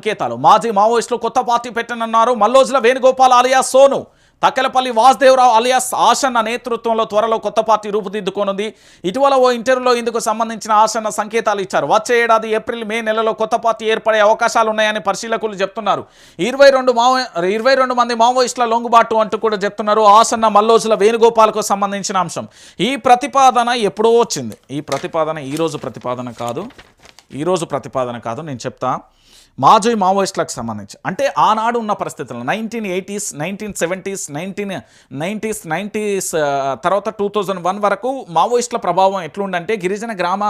సంకేతాలు. మాజీ మావోయిస్టులు కొత్త పార్టీ పెట్టనన్నారు. మల్లోజుల వేణుగోపాల్ అలియాస్ సోను తక్కెలపల్లి వాసుదేవరావు అలియాస్ ఆసన్న నేతృత్వంలో త్వరలో కొత్త పార్టీ రూపుదిద్దుకోనుంది. ఇటీవల ఓ ఇంటర్వ్యూలో ఇందుకు సంబంధించిన ఆసన్న సంకేతాలు ఇచ్చారు. వచ్చే ఏడాది ఏప్రిల్ మే నెలలో కొత్త పార్టీ ఏర్పడే అవకాశాలు ఉన్నాయని పరిశీలకులు చెప్తున్నారు. ఇరవై రెండు మావో ఇరవై రెండు మంది మావోయిస్టుల లొంగుబాటు అంటూ కూడా చెప్తున్నారు ఆసన్న మల్లోజుల వేణుగోపాల్కు సంబంధించిన అంశం. ఈ ప్రతిపాదన ఎప్పుడో వచ్చింది. ఈ ప్రతిపాదన ఈరోజు ప్రతిపాదన కాదు. ఈరోజు ప్రతిపాదన కాదు. నేను చెప్తాను మాజీ మావోయిస్టులకు సంబంధించి. అంటే ఆనాడు ఉన్న పరిస్థితులు nineteen eighties nineteen seventies nineteen nineties nineties తర్వాత టూ థౌజండ్ వన్ వరకు మావోయిస్టుల ప్రభావం ఎట్లుండంటే గిరిజన గ్రామ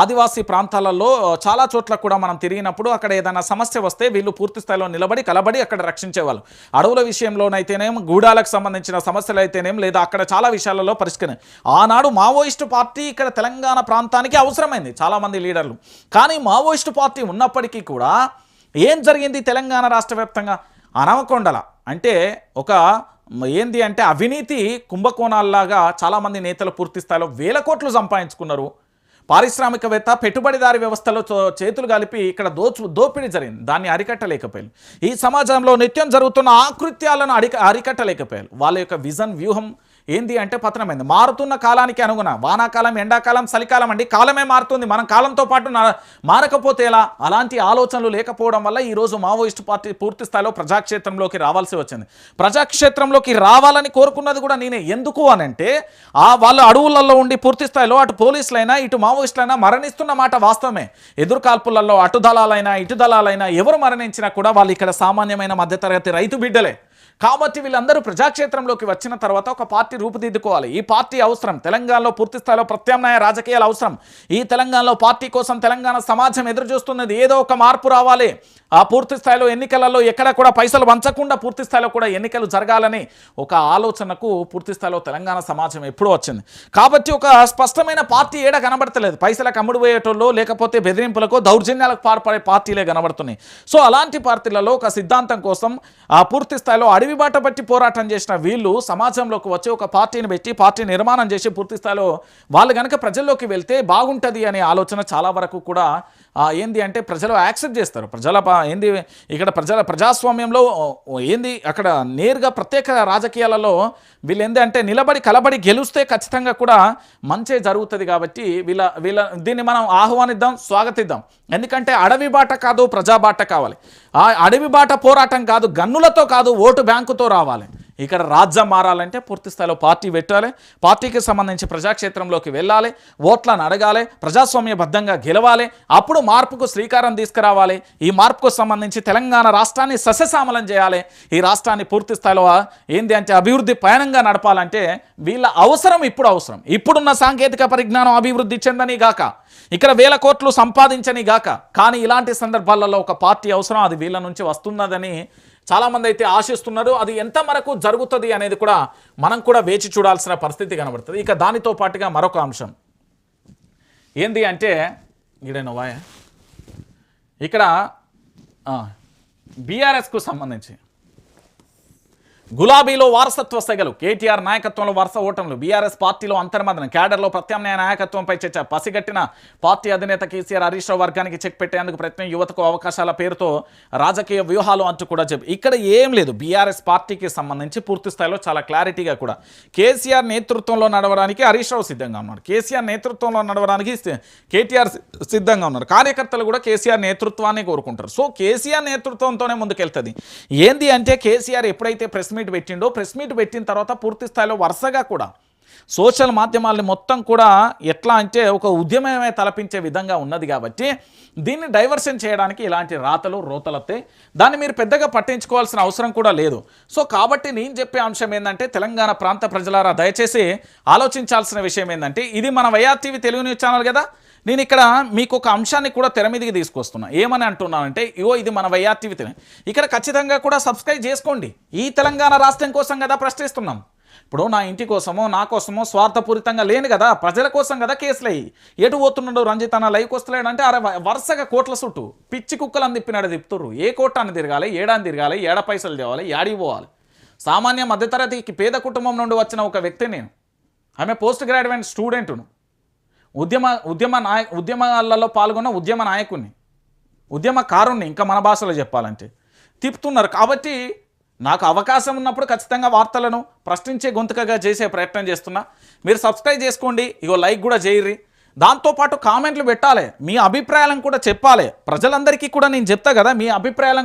ఆదివాసీ ప్రాంతాలలో చాలా చోట్ల కూడా మనం తిరిగినప్పుడు అక్కడ ఏదైనా సమస్య వస్తే వీళ్ళు పూర్తి స్థాయిలో నిలబడి కలబడి అక్కడ రక్షించేవాళ్ళు. అడవుల విషయంలోనైతేనేం గూడాలకు సంబంధించిన సమస్యలు అయితేనేం లేదా అక్కడ చాలా విషయాలలో పరిష్కరి ఆనాడు మావోయిస్టు పార్టీ ఇక్కడ తెలంగాణ ప్రాంతానికి అవసరమైంది చాలామంది లీడర్లు. కానీ మావోయిస్టు పార్టీ ఉన్నప్పటికీ కూడా ఏం జరిగింది తెలంగాణ రాష్ట్ర వ్యాప్తంగా? అనవకొండల. అంటే ఒక ఏంది అంటే అవినీతి కుంభకోణాల్లాగా చాలామంది నేతలు పూర్తి స్థాయిలో వేల కోట్లు సంపాదించుకున్నారు. పారిశ్రామికవేత్త పెట్టుబడిదారి వ్యవస్థలో చేతులు కలిపి ఇక్కడ దోచు దోపిడీ జరిగింది. దాన్ని అరికట్టలేకపోయారు. ఈ సమాజంలో నిత్యం జరుగుతున్న ఆకృత్యాలను అరిక అరికట్టలేకపోయారు. వాళ్ళ యొక్క విజన్ వ్యూహం ఏంది అంటే పతనమైంది. మారుతున్న కాలానికి అనుగుణ. వానాకాలం ఎండాకాలం చలికాలం అండి. కాలమే మారుతుంది. మనం కాలంతో పాటు మారకపోతే ఎలా? అలాంటి ఆలోచనలు లేకపోవడం వల్ల ఈరోజు మావోయిస్టు పార్టీ పూర్తి స్థాయిలో ప్రజాక్షేత్రంలోకి రావాల్సి వచ్చింది. ప్రజాక్షేత్రంలోకి రావాలని కోరుకున్నది కూడా నేనే. ఎందుకు అని అంటే ఆ వాళ్ళ అడవులలో ఉండి పూర్తి స్థాయిలో అటు పోలీసులైనా ఇటు మావోయిస్టులైనా మరణిస్తున్న మాట వాస్తవమే. ఎదురుకాల్పులలో అటు దళాలైనా ఇటు దళాలైనా ఎవరు మరణించినా కూడా వాళ్ళు ఇక్కడ సామాన్యమైన మధ్యతరగతి రైతు బిడ్డలే. కాబట్టి వీళ్ళందరూ ప్రజాక్షేత్రంలోకి వచ్చిన తర్వాత ఒక పార్టీ రూపుదిద్దుకోవాలి. ఈ పార్టీ అవసరం. తెలంగాణలో పూర్తి స్థాయిలో ప్రత్యామ్నాయ రాజకీయాలు అవసరం. ఈ తెలంగాణలో పార్టీ కోసం తెలంగాణ సమాజం ఎదురు చూస్తున్నది ఏదో ఒక మార్పు రావాలి. ఆ పూర్తి స్థాయిలో ఎన్నికలలో ఎక్కడ కూడా పైసలు వంచకుండా పూర్తి స్థాయిలో కూడా ఎన్నికలు జరగాలని ఒక ఆలోచనకు పూర్తి స్థాయిలో తెలంగాణ సమాజం ఎప్పుడూ వచ్చింది. కాబట్టి ఒక స్పష్టమైన పార్టీ ఏడ కనబడతలేదు. పైసలకు అమ్ముడు పోయేటోళ్ళు లేకపోతే బెదిరింపులకు దౌర్జన్యాలకు పాల్పడే పార్టీలే కనబడుతున్నాయి. సో అలాంటి పార్టీలలో ఒక సిద్ధాంతం కోసం ఆ పూర్తి స్థాయిలో అడవి బాట పట్టి పోరాటం చేసిన వీళ్ళు సమాజంలోకి వచ్చి ఒక పార్టీని పెట్టి పార్టీ నిర్మాణం చేసి పూర్తి స్థాయిలో వాళ్ళు కనుక ప్రజల్లోకి వెళ్తే బాగుంటుంది అనే ఆలోచన చాలా వరకు కూడా ఏంది అంటే ప్రజలు యాక్సెప్ట్ చేస్తారు. ప్రజల ఏంది ఇక్కడ ప్రజల ప్రజాస్వామ్యంలో ఏంది అక్కడ నేరుగా ప్రత్యేక రాజకీయాలలో వీళ్ళు ఏంది అంటే నిలబడి కలబడి గెలుస్తే ఖచ్చితంగా కూడా మంచే జరుగుతుంది కాబట్టి వీళ్ళ వీళ్ళ దీన్ని మనం ఆహ్వానిద్దాం స్వాగతిద్దాం. ఎందుకంటే అడవి బాట కాదు ప్రజాబాట కావాలి. ఆ అడవి బాట పోరాటం కాదు గన్నులతో కాదు ఓటు బ్యాంకుతో రావాలి. ఇక్కడ రాజ్యం మారాలంటే పూర్తి స్థాయిలో పార్టీ పెట్టాలి. పార్టీకి సంబంధించి ప్రజాక్షేత్రంలోకి వెళ్ళాలి. ఓట్లను అడగాలి. ప్రజాస్వామ్యబద్ధంగా గెలవాలి. అప్పుడు మార్పుకు శ్రీకారం తీసుకురావాలి. ఈ మార్పుకు సంబంధించి తెలంగాణ రాష్ట్రాన్ని సస్యశామలం చేయాలి. ఈ రాష్ట్రాన్ని పూర్తి స్థాయిలో ఏంది అంటే అభివృద్ధి పయనంగా నడపాలంటే వీళ్ళ అవసరం ఇప్పుడు అవసరం. ఇప్పుడున్న సాంకేతిక పరిజ్ఞానం అభివృద్ధి చెందని గాక. ఇక్కడ వేల కోట్లు సంపాదించని గాక. కానీ ఇలాంటి సందర్భాలలో ఒక పార్టీ అవసరం అది వీళ్ళ నుంచి వస్తున్నదని చాలామంది అయితే ఆశిస్తున్నారు అది ఎంత వరకు జరుగుతుంది అనేది కూడా మనం కూడా వేచి చూడాల్సిన పరిస్థితి కనబడుతుంది. ఇక దానితో పాటుగా మరొక అంశం. ఏంది అంటే ఈడైన వాయ? ఇక్కడ బీఆర్ఎస్కు సంబంధించి. గులాబీలో వారసత్వ సెగలు కేటీఆర్ నాయకత్వంలో వరుస ఓటములు బీఆర్ఎస్ పార్టీలో అంతర్మదన క్యాడర్లో ప్రత్యామ్నాయ నాయకత్వంపై చర్చ పసిగట్టిన పార్టీ అధినేత కేసీఆర్ హరీష్ రావు వర్గానికి చెక్ పెట్టేందుకు ప్రయత్నం యువతకు అవకాశాల పేరుతో రాజకీయ వ్యూహాలు అంటూ కూడా చెప్పి ఇక్కడ ఏం లేదు. బీఆర్ఎస్ పార్టీకి సంబంధించి పూర్తి స్థాయిలో చాలా క్లారిటీగా కూడా. కేసీఆర్ నేతృత్వంలో నడవడానికి హరీష్ రావు సిద్ధంగా ఉన్నారు కేసీఆర్ నేతృత్వంలో నడవడానికి కేటీఆర్ సిద్ధంగా ఉన్నారు కార్యకర్తలు కూడా కేసీఆర్ నేతృత్వాన్ని కోరుకుంటారు. సో కేసీఆర్ నేతృత్వంతోనే ముందుకెళ్తుంది. ఏంది అంటే కేసీఆర్ ఎప్పుడైతే ప్రెస్ మీట్ పెట్టిండో ప్రెస్ మీట్ పెట్టిన తర్వాత పూర్తి స్థాయిలో వరుసగా కూడా సోషల్ మాధ్యమాల్ని మొత్తం కూడా ఎట్లా అంటే ఒక ఉద్యమమే తలపించే విధంగా ఉన్నది కాబట్టి దీన్ని డైవర్షన్ చేయడానికి ఇలాంటి రాతలు రోతలతే దాన్ని మీరు పెద్దగా పట్టించుకోవాల్సిన అవసరం కూడా లేదు. సో కాబట్టి నేను చెప్పే అంశం ఏంటంటే తెలంగాణ ప్రాంత ప్రజలారా దయచేసి ఆలోచించాల్సిన విషయం ఏంటంటే ఇది మన వైఆర్టీవీ తెలుగు న్యూస్ ఛానల్ కదా. నేను ఇక్కడ మీకు ఒక అంశాన్ని కూడా తెర మీదకి తీసుకొస్తున్నా. ఏమని అంటున్నానంటే ఇగో ఇది మన వైఆర్టీవీ ఇక్కడ ఖచ్చితంగా కూడా సబ్స్క్రైబ్ చేసుకోండి. ఈ తెలంగాణ రాష్ట్రం కోసం కదా ప్రశ్నిస్తున్నాం. ఇప్పుడు నా ఇంటి కోసమో నా కోసమో స్వార్థపూరితంగా లేను కదా. ప్రజల కోసం కదా కేసులు అయ్యి ఎటు పోతున్నాడు రంజిత్ అన్న లైవ్కి వస్తలేడంటే అరే వరుసగా కోట్ల చుట్టూ పిచ్చి కుక్కలను తిప్పినాడు తిప్పుతుర్రు. ఏ కోటాన్ని తిరగాలి ఏడాన్ని తిరగాలి ఏడ పైసలు తేవాలి ఏడికి పోవాలి? సామాన్య మధ్యతరగతికి పేద కుటుంబం నుండి వచ్చిన ఒక వ్యక్తి నేను. ఆమె పోస్ట్ గ్రాడ్యుయేట్ స్టూడెంట్ను. ఉద్యమ ఉద్యమ నాయ ఉద్యమాలలో పాల్గొన్న ఉద్యమ నాయకుడిని ఉద్యమకారుణ్ణి ఇంకా మన భాషలో చెప్పాలంటే తిప్పుతున్నారు. కాబట్టి నాకు అవకాశం ఉన్నప్పుడు ఖచ్చితంగా వార్తలను ప్రశ్నించే గొంతుకగా చేసే ప్రయత్నం చేస్తున్నా. మీరు సబ్స్క్రైబ్ చేసుకోండి ఇగో లైక్ కూడా చేయర్రి. దాంతోపాటు కామెంట్లు పెట్టాలి మీ అభిప్రాయాలను కూడా చెప్పాలి. ప్రజలందరికీ కూడా నేను చెప్తా కదా మీ అభిప్రాయాలను